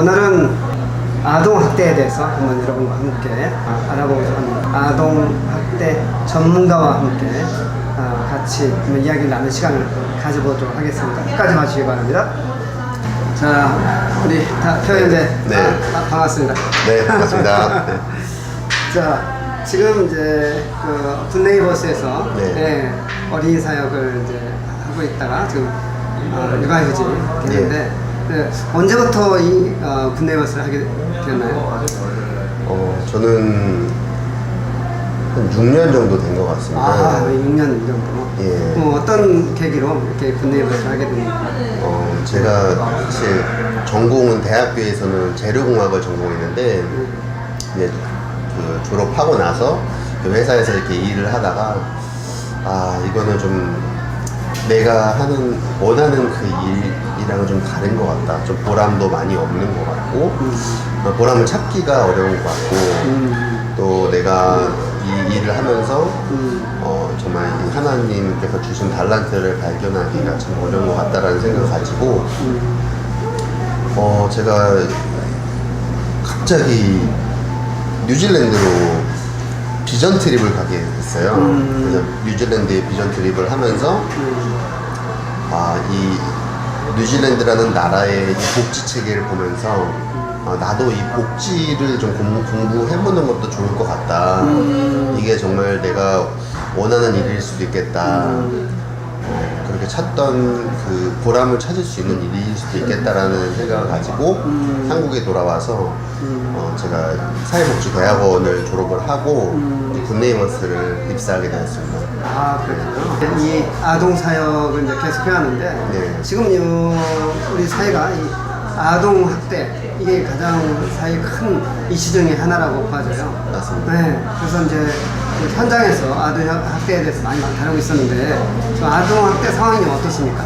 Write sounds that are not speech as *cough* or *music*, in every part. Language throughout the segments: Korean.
오늘은 아동 학대에 대해서 한번 여러분과 함께 아, 알아보고자 합니다. 아동 학대 전문가와 함께 아, 같이 이야기를 나눌 시간을 가져보도록 하겠습니다. 끝까지 봐주시기 바랍니다. 자, 우리 다 표현제 네. 아, 반갑습니다. 네, 반갑습니다. *laughs* 네. 자, 지금 이제 그 굿네이버스에서 네. 네, 어린이 사역을 이제 하고 있다가 지금 어, 육아휴직 됐는데 네, 언제부터 이 어, 굿네이버스를 하게 됐나요? 어, 저는 한 6년 정도 된 것 같습니다. 아, 6년 정도. 예. 어, 어떤 계기로 이렇게 굿네이버스를 하게 됩니까? 어, 제가 사실 전공은 대학교에서는 재료공학을 전공했는데 이제 그 졸업하고 나서 그 회사에서 이렇게 일을 하다가 아 이거는 좀 내가 하는 원하는 그 일 이랑은 좀 다른 것 같다. 좀 보람도 많이 없는 것 같고 어, 보람을 찾기가 어려운 것 같고 음, 또 내가 이 일을 하면서 음, 어, 정말 이 하나님께서 주신 달란트를 발견하기가 참 어려운 것 같다라는 생각을 가지고 음, 어, 제가 갑자기 뉴질랜드로 비전 트립을 가게 됐어요. 음. 그래서 뉴질랜드에 비전 트립을 하면서 음, 아, 이 뉴질랜드라는 나라의 이 복지 체계를 보면서 아, 나도 이 복지를 좀 공, 공부해보는 것도 좋을 것 같다. 음. 이게 정말 내가 원하는 일일 수도 있겠다. 어, 그렇게 찾던 그 보람을 찾을 수 있는 일일 수도 있겠다라는 생각을 가지고 음. 한국에 돌아와서 음. 어, 제가 사회복지대학원을 졸업을 하고 음. 이제 굿네이버스를 입사하게 되었습니다. 아, 그렇군요. 이 아동 사역을 이제 계속 해 왔는데, 네. 지금 요 우리 사회가 이 아동 학대, 이게 가장 사회 큰 이슈 중에 하나라고 봐져요. 맞습니다. 네. 그래서 이제 그 현장에서 아동 학- 학대에 대해서 많이 다루고 있었는데, 아동 학대 상황이 어떻습니까?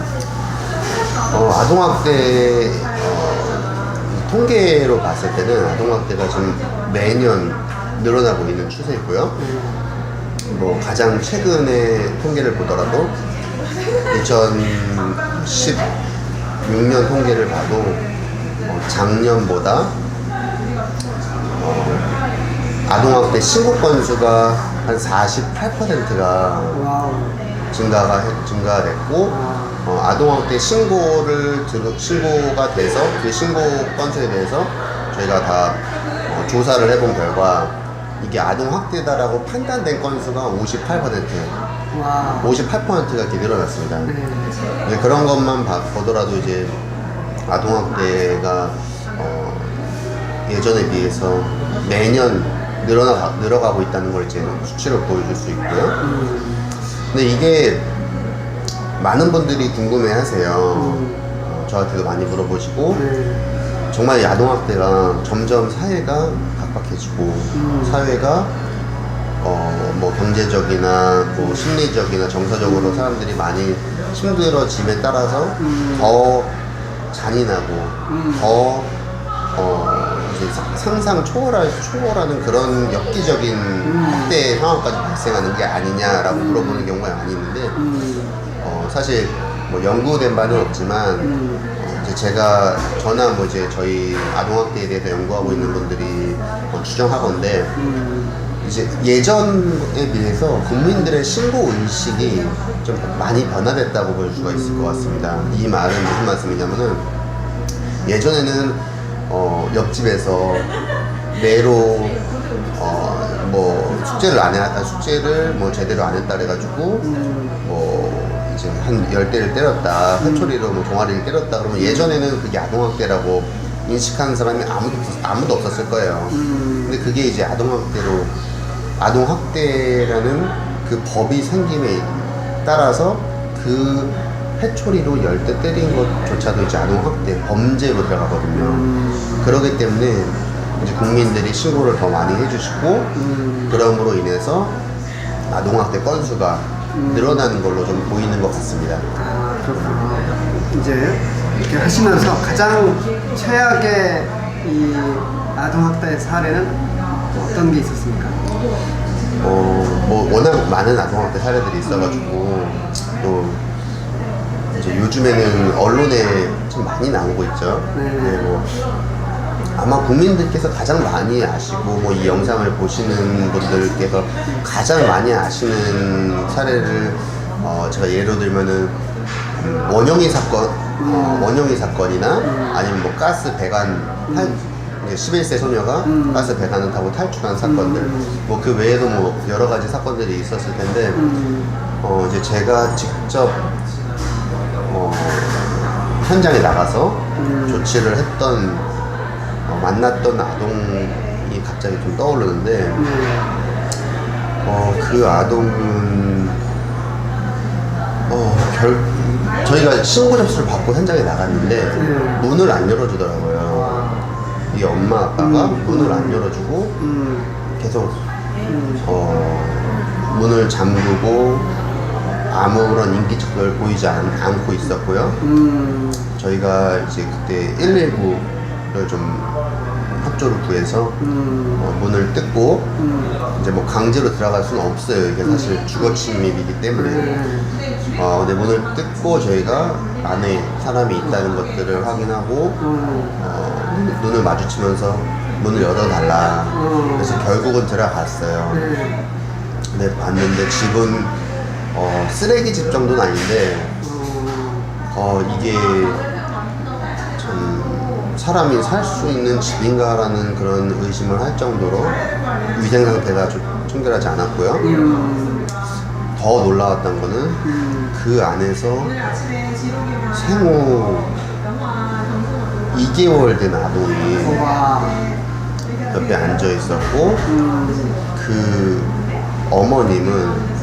어, 아동 학대 어, 통계로 봤을 때는 아동 학대가 지금 매년 늘어나고 있는 추세고요. 뭐 가장 최근의 통계를 보더라도 2016년 통계를 봐도 어, 작년보다 어, 아동학대 신고 건수가 한 48%가 와우. 증가가 해- 증가가 됐고 어, 아동학대 신고를 들, 신고가 돼서 그 신고 건수에 대해서 저희가 다 어, 조사를 해본 결과 이게 아동학대다라고 판단된 건수가 58% 와. 58%가 이렇게 늘어났습니다. 네. 이제 그런 것만 봐- 보더라도 이제 아동학대가 어, 예전에 비해서 매년 늘어나 늘어가고 있다는 걸 이제 수치로 보여줄 수 있고요. 음, 근데 이게 많은 분들이 궁금해하세요. 음. 어, 저한테도 많이 물어보시고 네. 정말 이 아동학 대가 점점 사회가 각박해지고 음. 사회가 어, 뭐 경제적이나 뭐 심리적이나 정서적으로 사람들이 많이 힘들어짐에 따라서 음. 더 잔인하고 음. 더 어, 상상 초월할 초월하는 그런 엽기적인 학대 상황까지 발생하는 게 아니냐라고 물어보는 경우가 많이 있는데 음, 어, 사실 뭐 연구된 바는 없지만 음, 어, 이제 제가 저나 뭐 이제 저희 아동학대에 대해서 연구하고 있는 분들이 어, 추정하건데 음, 이제 예전에 비해서 국민들의 신고 의식이 좀 많이 변화됐다고 볼 수가 있을 것 같습니다. 이 말은 무슨 말씀이냐면은 예전에는 어, 옆집에서 매로 어, 뭐 숙제를 안 했다 숙제를 뭐 제대로 안 했다 그래가지고 뭐 이제 한 열 대를 때렸다 회초리로 뭐 종아리를 때렸다 그러면 예전에는 그게 아동학대라고 인식하는 사람이 아무도 아무도 없었을 거예요. 음. 근데 그게 이제 아동학대로 아동학대라는 그 법이 생김에 따라서 그 회초리로 열 대 때린 것조차도 이제 아동학대 범죄로 들어가거든요. 그러기 때문에 이제 국민들이 신고를 더 많이 해주시고 음. 그럼으로 인해서 아동학대 건수가 늘어나는 걸로 좀 보이는 것 같습니다. 아, 그렇군요. 이제 이렇게 하시면서 가장 최악의 이 아동학대 사례는 어떤 게 있었습니까? 어, 뭐 워낙 많은 아동학대 사례들이 있어가지고 또 이제 요즘에는 언론에 참 많이 나오고 있죠. 네. 뭐 아마 국민들께서 가장 많이 아시고 뭐 이 영상을 보시는 분들께서 가장 많이 아시는 사례를 어, 제가 예로 들면은 음, 원영이 사건, 어, 원영이 사건이나 아니면 뭐 가스 배관 탈, 이제 11세 소녀가 가스 배관을 타고 탈출한 사건들, 뭐 그 외에도 뭐 여러 가지 사건들이 있었을 텐데, 어, 이제 제가 직접 어, 현장에 나가서 조치를 했던 어, 만났던 아동이 갑자기 좀 떠오르는데 어, 그 아동은 어, 결, 저희가 신고 접수를 받고 현장에 나갔는데 문을 안 열어주더라고요. 이 엄마 아빠가 문을 안 열어주고 음, 계속 어, 문을 잠그고 아무런 인기척을 보이지 않, 않고 있었고요. 음, 저희가 이제 그때 119를 좀 협조를 구해서 음, 어, 문을 뜯고 음, 이제 뭐 강제로 들어갈 수는 없어요. 이게 사실 주거 침입이기 때문에. 네. 어, 근데 문을 뜯고 저희가 안에 사람이 있다는 것들을 확인하고 음, 어, 눈- 눈을 마주치면서 문을 열어달라. 그래서 결국은 들어갔어요. 네. 근데 봤는데 집은 어, 쓰레기집 정도는 아닌데 어, 어, 이게 참 사람이 살 수 있는 집인가라는 그런 의심을 할 정도로 위생 상태가 좀 청결하지 않았고요. 음, 더 놀라웠던 거는 음, 그 안에서 생후 2개월 된 아동이 와, 옆에 앉아 있었고 음, 그 어머님은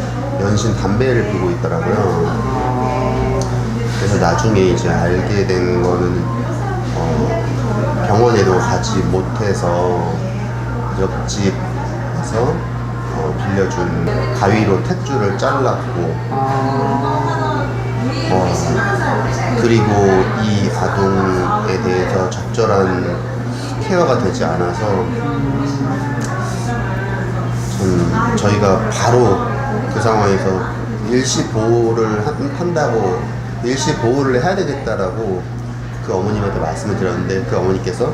연신 담배를 피고 있더라고요. 어, 그래서 나중에 이제 알게 된 거는 어, 병원에도 가지 못해서 옆집에서 어, 빌려준 가위로 탯줄을 잘랐고 어, 어, 그리고 이 아동에 대해서 적절한 케어가 되지 않아서 참 저희가 바로 그 상황에서 일시 보호를 한- 한다고 일시 보호를 해야 되겠다라고 그 어머님한테 말씀을 드렸는데 그 어머니께서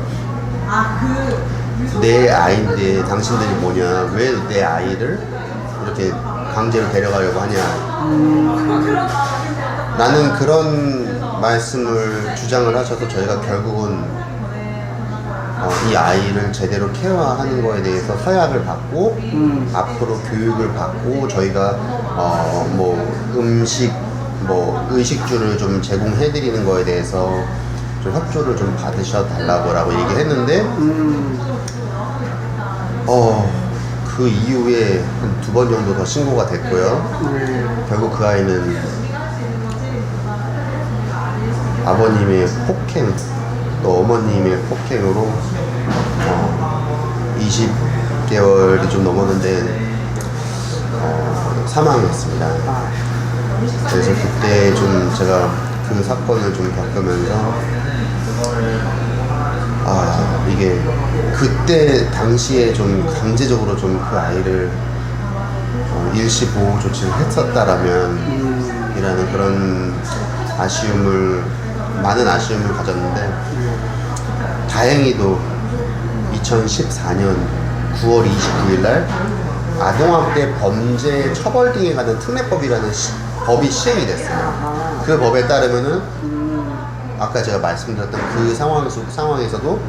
내 아이인데 당신들이 뭐냐 왜 내 아이를 이렇게 강제로 데려가려고 하냐. 라는 그런 말씀을 주장을 하셔서 저희가 결국은 어, 이 아이를 제대로 케어하는 거에 대해서 서약을 받고 음, 앞으로 교육을 받고 저희가 어, 뭐 음식 뭐 의식주를 좀 제공해 드리는 거에 대해서 좀 협조를 좀 받으셔 달라고라고 얘기했는데 음, 어, 그 이후에 한 두 번 정도 더 신고가 됐고요. 네. 결국 그 아이는 아버님의 폭행 또 어머님의 폭행으로 어, 20개월이 좀 넘었는데 어, 사망했습니다. 아, 그래서 그때 좀 제가 그 사건을 좀 겪으면서 아 이게 그때 당시에 좀 강제적으로 좀 그 아이를 어, 일시 보호 조치를 했었다라면 음, 이라는 그런 아쉬움을 많은 아쉬움을 가졌는데 다행히도 2014년 9월 29일 날 아동학대 범죄 처벌 등에 관한 특례법이라는 시- 법이 시행이 됐어요. 그 법에 따르면은 음, 아까 제가 말씀드렸던 그 상황 속 상황에서도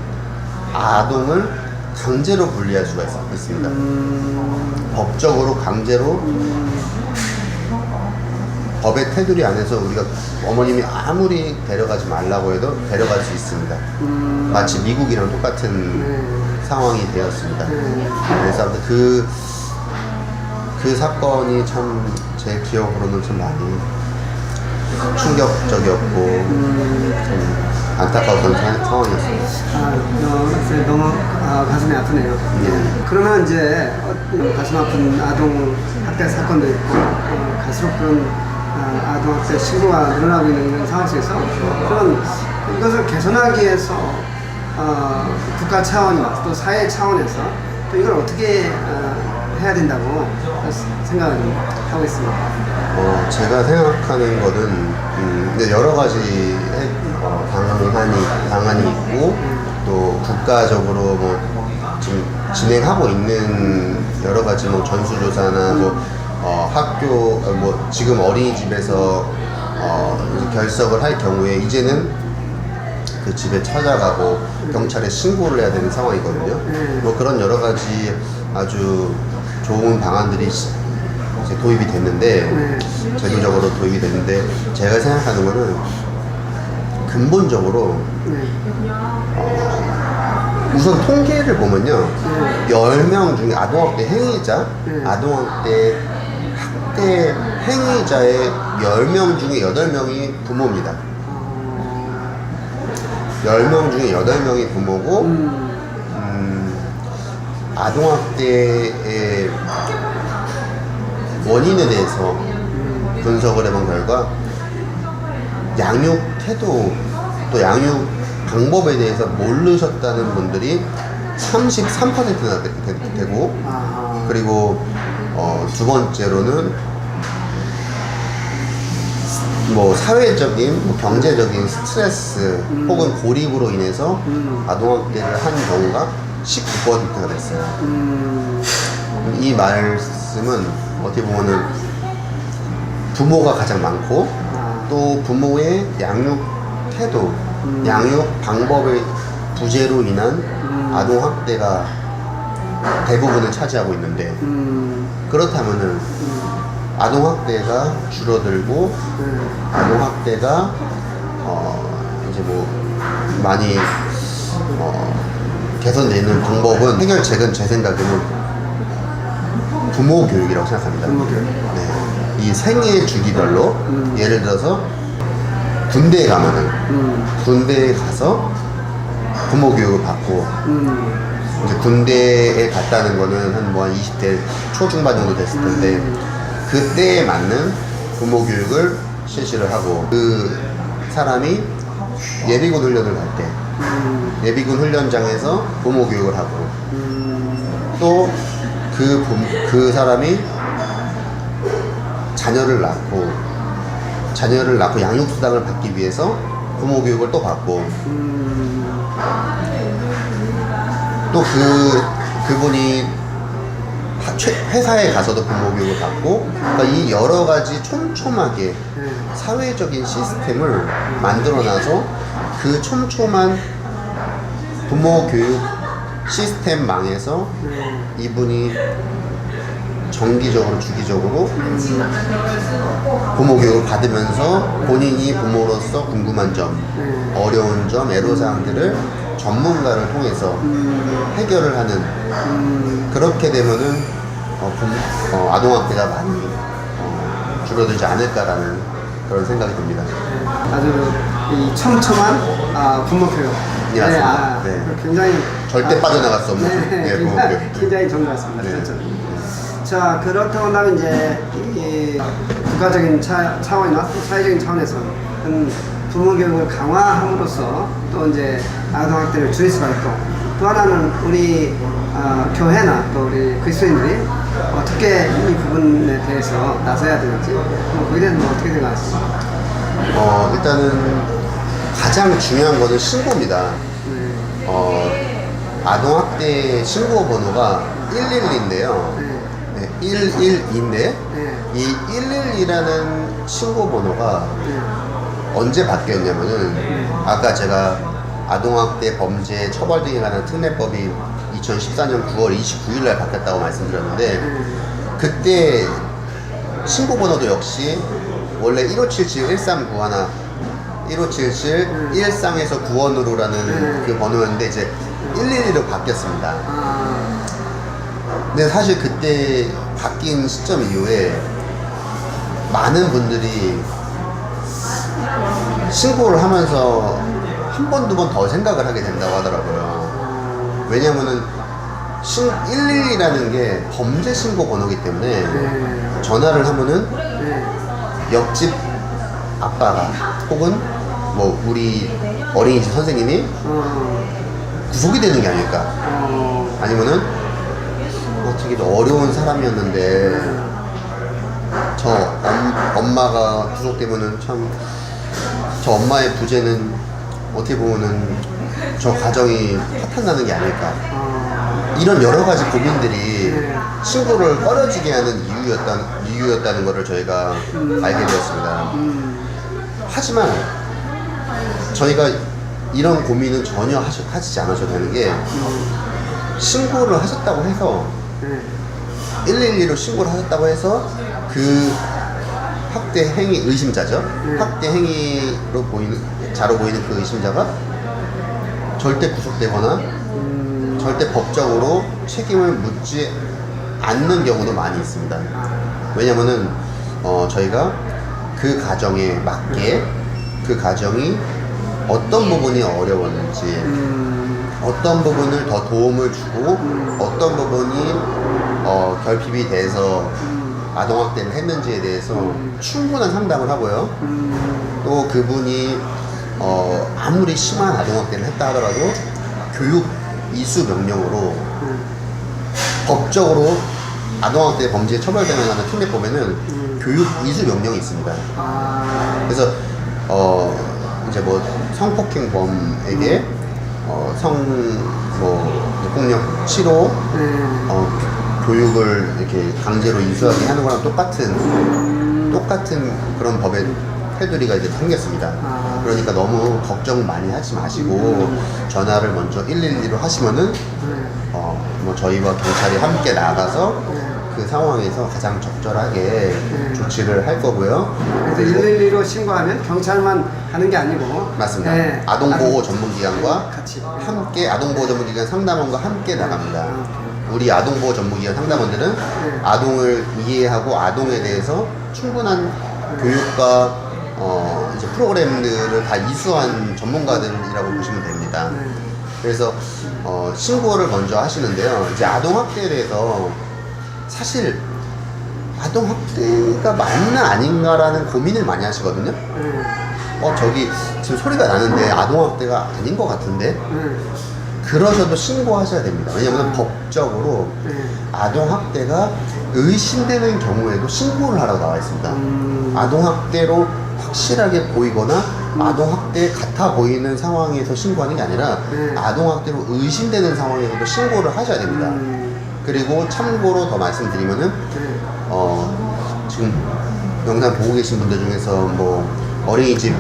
아동을 강제로 분리할 수가 있, 있습니다. 음, 법적으로 강제로 법의 테두리 안에서 우리가 어머님이 아무리 데려가지 말라고 해도 데려갈 수 있습니다. 음, 마치 미국이랑 똑같은 네. 상황이 되었습니다. 네. 그래서 아무튼 그, 그 사건이 참 제 기억으로는 좀 많이 충격적이었고 좀 안타까웠던 사- 상황이었습니다. 아, 너무, 너무 아, 가슴이 아프네요. 예. 그러면 이제 어, 가슴 아픈 아동 학대 사건도 있고 어, 갈수록 그런 아, 아동 학대 신고가 늘어나고 있는 상황 속에서 그런 이것을 개선하기 위해서 어, 국가 차원이나 또 사회 차원에서 또 이걸 어떻게 어, 해야 된다고 생각을 하고 있습니다. 어, 제가 생각하는 거는 음, 여러 가지 해- 어, 방안이 방안이 있고 또 국가적으로 뭐 지금 진행하고 있는 여러 가지 뭐 전수조사나 뭐 어, 학교 어, 뭐 지금 어린이집에서 어, 결석을 할 경우에 이제는 그 집에 찾아가고 경찰에 신고를 해야 되는 상황이거든요. 음. 뭐 그런 여러 가지 아주 좋은 방안들이 시- 이제 도입이 됐는데 음. 제도적으로 도입이 됐는데 제가 생각하는 거는 근본적으로 네. 우선 통계를 보면요. 10명 중에 아동학대 행위자, 음. 아동학대 학대 행위자의 10명 중에 8명이 부모입니다. 10명 중에 8명이 부모고, 음. 음, 아동학대의 원인에 대해서 분석을 해본 결과 양육 태도 또 양육 방법에 대해서 모르셨다는 분들이 33%나 되, 고 아. 그리고 어, 두 번째로는 뭐 사회적인 뭐 경제적인 스트레스 혹은 고립으로 인해서 음. 아동학대를 한 경우가 19%가 됐어요. 음. 이 말씀은 어떻게 보면은 부모가 가장 많고 아. 또 부모의 양육 태도, 음. 양육 방법의 부재로 인한 음. 아동 학대가 대부분을 차지하고 있는데 음. 그렇다면은 음. 아동 학대가 줄어들고 음. 아동 학대가 어 이제 뭐 많이 어 개선되는 방법은 해결책은 제 생각에는 부모 교육이라고 생각합니다. 부모 교육. 네. 이 생애 주기별로 음. 예를 들어서 군대에 가면은 음. 군대에 가서 부모 교육을 받고 음. 이제 군대에 갔다는 거는 한 뭐 한 20대 초중반 정도 됐을 텐데 음. 그때에 맞는 부모 교육을 실시를 하고 그 사람이 예비군 훈련을 갈때 음. 예비군 훈련장에서 부모 교육을 하고 음. 또그 그 사람이 자녀를 낳고 자녀를 낳고 양육 수당을 받기 위해서 부모 교육을 또 받고 음. 또 그 그분이 하- 최- 회사에 가서도 부모 교육을 받고 그러니까 이 여러 가지 촘촘하게 네. 사회적인 시스템을 만들어놔서 그 촘촘한 부모 교육 시스템망에서 네. 이분이 정기적으로 주기적으로 부모 교육을 받으면서 본인이 부모로서 궁금한 점, 네. 어려운 점, 애로사항들을 전문가를 통해서 음. 해결을 하는 음. 그렇게 되면은 어, 어, 아동학대가 많이 어, 줄어들지 않을까라는 그런 생각이 듭니다. 아주 이 촘촘한 아, 부모 교육. 네, 맞습니다. 아, 네. 굉장히 절대 아, 빠져나갈 수 없는 네, 예, 굉장히, 교육. 굉장히 좋은 것 같습니다. 네. 진짜. 자 그렇다고 한다면 이제 이 국가적인 차, 차원이나 사회적인 차원에서 음, 부모 교육을 강화함으로써 또 이제 아동학대를 줄일 수가 있고 또 하나는 우리 아, 교회나 또 우리 그리스도인들이 어떻게 이 부분에 대해서 나서야 되는지 뭐 거기에 대해서 뭐 어떻게 생각하십니까? 어, 일단은 가장 중요한 거는 신고입니다. 네. 어, 아동학대 신고 번호가 112인데요. 네. 네, 112인데 네. 이 112라는 신고 번호가 네. 언제 바뀌었냐면은 아까 제가 아동학대 범죄 처벌 등에 관한 특례법이 2014년 9월 29일 날 바뀌었다고 말씀드렸는데 그때 신고 번호도 역시 원래 1577 1391 1577 13에서 9원으로라는 그 번호였는데 이제 112로 바뀌었습니다. 아, 근데 사실 그때 바뀐 시점 이후에 많은 분들이 신고를 하면서 한 번, 두 번 더 생각을 하게 된다고 하더라고요. 왜냐면은 신, 112라는 게 범죄 신고 번호기 때문에 네. 전화를 하면은 네. 옆집 아빠가 혹은 뭐 우리 어린이집 선생님이 어, 구속이 되는 게 아닐까. 어, 아니면은 어, 되게 어려운 사람이었는데 저 엄, 엄마가 구속되면은 참 저 엄마의 부재는 어떻게 보면은 저 가정이 파탄나는 게 아닐까. 어, 이런 여러 가지 고민들이 네. 친구를 꺼려지게 하는 이유였다는, 이유였다는 것을 저희가 알게 되었습니다. 음, 하지만 저희가 이런 고민은 전혀 하시, 하시지 않으셔도 되는 게 신고를 하셨다고 해서 네. 112로 신고를 하셨다고 해서 그 학대 행위 의심자죠. 네. 학대 행위로 보이는 자로 보이는 그 의심자가 절대 구속되거나 음, 절대 법적으로 책임을 묻지 않는 경우도 많이 있습니다. 왜냐면은 어, 저희가 그 가정에 맞게 그 가정이 어떤 부분이 어려웠는지 음, 어떤 부분을 더 도움을 주고 어떤 부분이 어, 결핍이 돼서 아동학대를 했는지에 대해서 충분한 상담을 하고요. 음, 또 그분이 어, 아무리 심한 아동학대를 했다 하더라도 교육 이수 명령으로 음, 법적으로 아동학대 범죄 처벌되는 하는 특례법에는 교육 이수 명령이 있습니다. 아, 그래서 어 이제 뭐 성폭행범에게 어성뭐 폭력 치료 네. 어 교육을 이렇게 강제로 이수하게 하는 거랑 똑같은 똑같은 그런 법의 테두리가 이제 생겼습니다. 아. 그러니까 너무 걱정 많이 하지 마시고 전화를 먼저 112로 하시면은 네. 어뭐 저희와 경찰이 함께 나가서 네. 그 상황에서 가장 적절하게 네. 조치를 할 거고요. 그래서 112로 신고하면 경찰만 하는 게 아니고 맞습니다. 네. 아동보호 전문기관과 같이 함께 아동보호 전문기관 상담원과 함께 나갑니다. 아, 우리 아동보호 전문기관 상담원들은 네. 아동을 이해하고 아동에 대해서 충분한 교육과 어, 이제 프로그램들을 다 이수한 전문가들이라고 보시면 됩니다. 네. 그래서 어, 신고를 먼저 하시는데요. 이제 아동 학대에 대해서 사실 아동 학대가 맞나 아닌가라는 고민을 많이 하시거든요. 네. 어 저기 지금 소리가 나는데 아동 학대가 아닌 것 같은데 네. 그러셔도 신고하셔야 됩니다. 왜냐하면 법적으로 네. 아동 학대가 의심되는 경우에도 신고를 하라고 나와 있습니다. 음. 아동 학대로 확실하게 보이거나 아동 학대 같아 보이는 상황에서 신고하는 게 아니라 네. 아동 학대로 의심되는 상황에서도 신고를 하셔야 됩니다. 음. 그리고 참고로 더 말씀드리면은 네. 어 지금 영상 보고 계신 분들 중에서 뭐 어린이집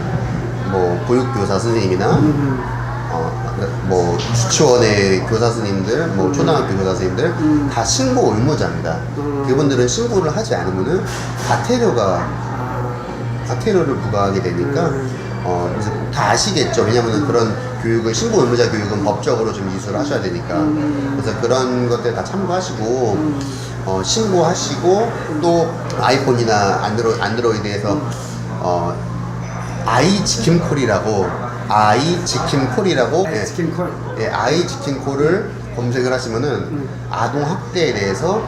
뭐 보육교사 선생님이나 음. 어 뭐 유치원의 교사 선생님들, 뭐 초등학교 교사 선생님들 음. 다 신고 의무자입니다. 음. 그분들은 신고를 하지 않으면은 과태료가 아, 과태료를 부과하게 되니까 음. 어 그래서 다 아시겠죠. 왜냐면은 그런 교육을 신고 의무자 교육은 법적으로 좀 이수를 하셔야 되니까 음. 그래서 그런 것들 다 참고하시고 어, 신고하시고 또 아이폰이나 안드로 안드로이드에서 어 아이 지킴콜이라고 아이 지킴콜이라고 네. 예, 치킨 콜. 예, 아이 지킴콜을 검색을 하시면은 음. 아동 학대에 대해서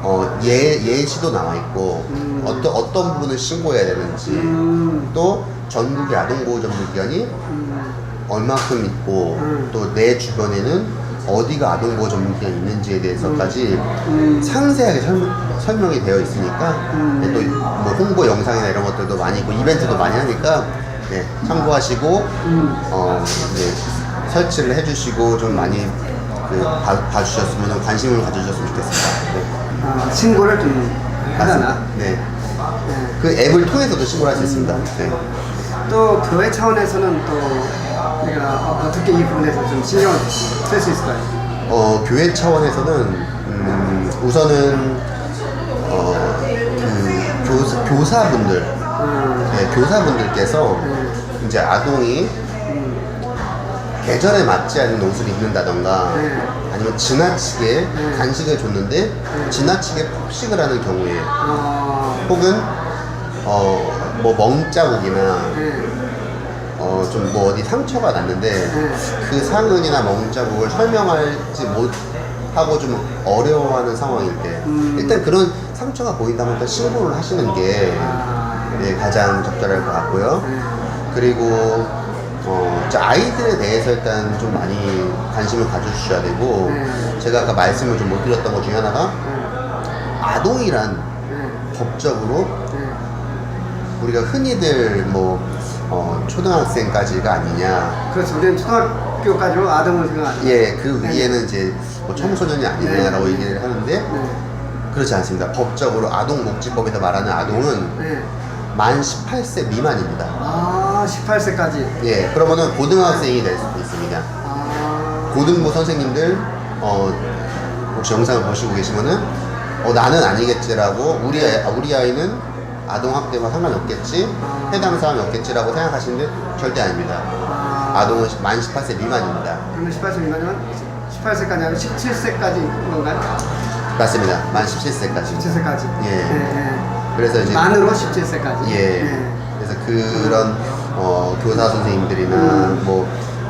어, 예, 예시도 나와 있고 음. 어떤 어떤 부분을 신고해야 되는지 음. 또 전국의 아동 보호 전문 기관이 음. 얼마큼 있고 음. 또 내 주변에는 어디가 아동 보호 전문 기관이 있는지에 대해서까지 음. 상세하게 설명, 설명이 되어 있으니까 음. 네, 또뭐 홍보 영상이나 이런 것들도 많이 있고 이벤트도 많이 하니까 네, 참고하시고 음. 어, 네, 설치를 해주시고 좀 많이 그 봐, 봐주셨으면 관심을 가져주셨으면 좋겠습니다. 네. 아, 신고를 좀 하잖아. 네. 네. 그 앱을 통해서도 신고를 할 수 있습니다. 네. 또 교회 차원에서는 또 내가 어- 어떻게 이 부분에서 좀 신경을 쓸 수 있을까요? 어, 교회 차원에서는 음, 우선은 어, 그 교사, 교사분들, 음. 네, 교사분들께서 음. 이제 아동이 음. 계절에 맞지 않는 옷을 입는다던가 네. 아니면 지나치게 네. 간식을 줬는데 지나치게 폭식을 하는 경우에 어, 혹은 어 뭐 멍자국이나 네. 어 좀 뭐 어디 상처가 났는데 네. 그 상흔이나 멍자국을 설명하지 못하고 좀 어려워하는 상황일 때 음. 일단 그런 상처가 보인다면 일단 신고를 하시는 게 아, 예, 가장 적절할 것 같고요. 네. 그리고 어, 이제 아이들에 대해서 일단 좀 많이 관심을 가져주셔야 되고 네. 제가 아까 말씀을 좀 못 드렸던 것 중에 하나가 네. 아동이란 네. 법적으로 네. 우리가 흔히들 뭐 어, 초등학생까지가 아니냐 그렇죠. 우리는 초등학교까지로 아동을 생각하죠. 예, 그 위에는 이제 뭐 청소년이 아니냐라고 네. 얘기를 하는데 네. 그렇지 않습니다. 법적으로 아동 복지법에서 말하는 아동은 네. 만 18세 미만입니다. 아, 18세까지. 예, 그러면은 고등학생이 될 수도 있습니다. 아, 고등부 선생님들 어, 혹시 영상을 보시고 계시면은 어, 나는 아니겠지라고 우리 아이, 아, 우리 아이는 아동 학대와 상관이 없겠지 해당 사항이 없겠지라고 생각하시는데 절대 아닙니다. 아, 아동은 만 18세 미만입니다. 그러면 18세 미만이면 18세까지 아니면 17세까지 건가요? 맞습니다. 만 17세까지. 17세까지. 예. 네. 그래서 이제 만으로 17세까지. 예. 그래서 그런 어, 교사 선생님들이나 음. 뭐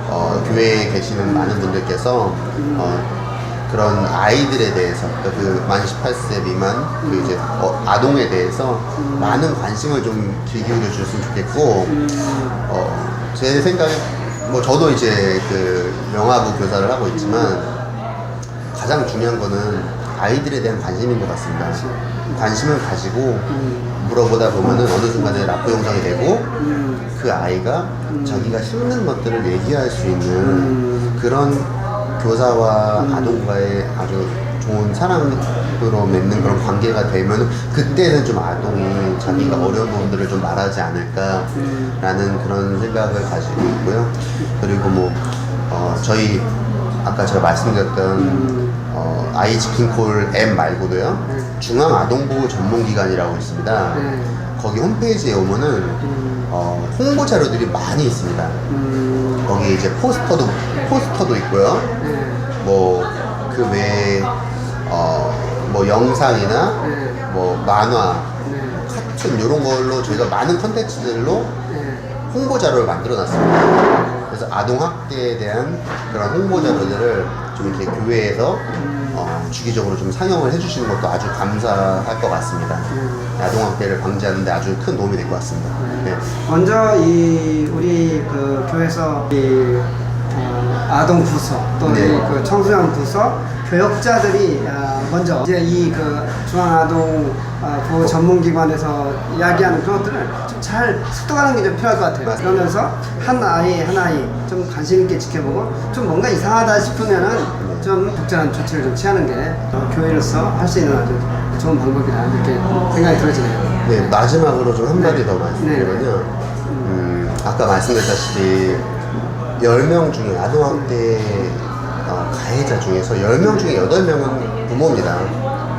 어, 교회에 계시는 많은 분들께서 음. 어, 그런 아이들에 대해서 그만 18세 미만 그 이제 어, 아동에 대해서 음. 많은 관심을 좀 기울여 주셨으면 좋겠고 음, 어, 제 생각에 뭐 저도 이제 그 영화부 교사를 하고 있지만 가장 중요한 거는 아이들에 대한 관심인 것 같습니다. 관심을 가지고 음, 물어보다 보면은 어느 순간에 라포 영상이 되고 음, 그 아이가 음. 자기가 힘든 것들을 얘기할 수 있는 음. 그런 교사와 음. 아동과의 아주 좋은 사랑으로 맺는 그런 관계가 되면 그때는 좀 아동이 자기가 음. 어려운 부분들을 좀 말하지 않을까라는 그런 생각을 가지고 있고요. 그리고 뭐 어, 저희 아까 제가 말씀드렸던 음. 어, 아이 치킨콜 M 말고도요 네. 중앙아동보호 전문기관이라고 있습니다. 네. 거기 홈페이지에 오면은 음, 어, 홍보 자료들이 많이 있습니다. 음, 거기 이제 포스터도 포스터도 있고요. 네. 뭐그 외에 어, 뭐 영상이나 네. 뭐 만화, 네. 카툰 이런 걸로 저희가 많은 컨텐츠들로 네. 홍보 자료를 만들어 놨습니다. 그래서 아동 학대에 대한 그런 홍보 자료들을 좀 이렇게 교회에서 음. 어, 주기적으로 좀 상영을 해주시는 것도 아주 감사할 것 같습니다. 음. 아동 학대를 방지하는데 아주 큰 도움이 될 것 같습니다. 네. 먼저 이 우리 그 교회에서 이 어, 아동 부서 또는 네. 이그 청소년 부서 교역자들이 아, 먼저 이제 이 그 중앙 아동 아, 보호 전문기관에서 이야기하는 그런 것들을 좀잘 습득하는 게 좀 필요할 것 같아요. 그러면서 한 아이 한 아이 좀 관심 있게 지켜보고 좀 뭔가 이상하다 싶으면은 좀 적절한 조치를 좀 취하는 게 어, 교회로서 할 수 있는 아주 좋은 방법이다 이렇게 생각이 들어지네요. 네, 마지막으로 좀 한마디 네. 더 말씀드리면요. 음, 아까 말씀드렸다시피 10명 중에 아동학대 어, 가해자 중에서 10명 중에 8명은 부모입니다.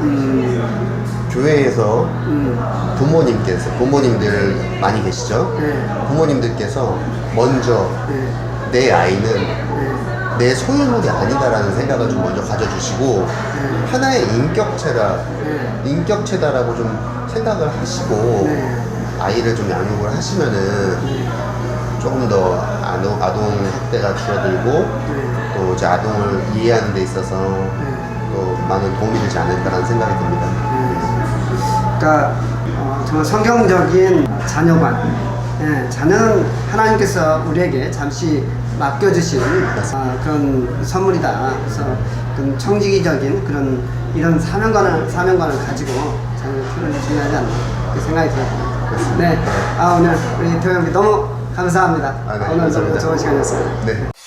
음, 교회에서 음, 부모님께서, 부모님들 많이 계시죠? 네, 부모님들께서 먼저 네, 내 아이는 네, 내 소유물이 아니다라는 생각을 좀 먼저 가져주시고 네. 하나의 인격체다, 네. 인격체다라고 좀 생각을 하시고 네. 아이를 좀 양육을 하시면은 조금 더 아동, 아동 학대가 줄어들고 네. 또 이제 아동을 이해하는 데 있어서 또 많은 도움이 되지 않을까라는 생각이 듭니다. 그러니까 어, 정말 성경적인 자녀관. 예, 자녀는 하나님께서 우리에게 잠시 맡겨주신 아, 그런 선물이다. 그래서 그런 청지기적인 그런 이런 사명관을 사명관을 가지고 자녀를 키우는 게 중요하지 않나 그렇게 생각이 들어요. 네, 아 오늘 우리 도영이 너무 감사합니다. 아, 네, 오늘 너무 감사합니다. 좋은 시간이었어요. 네.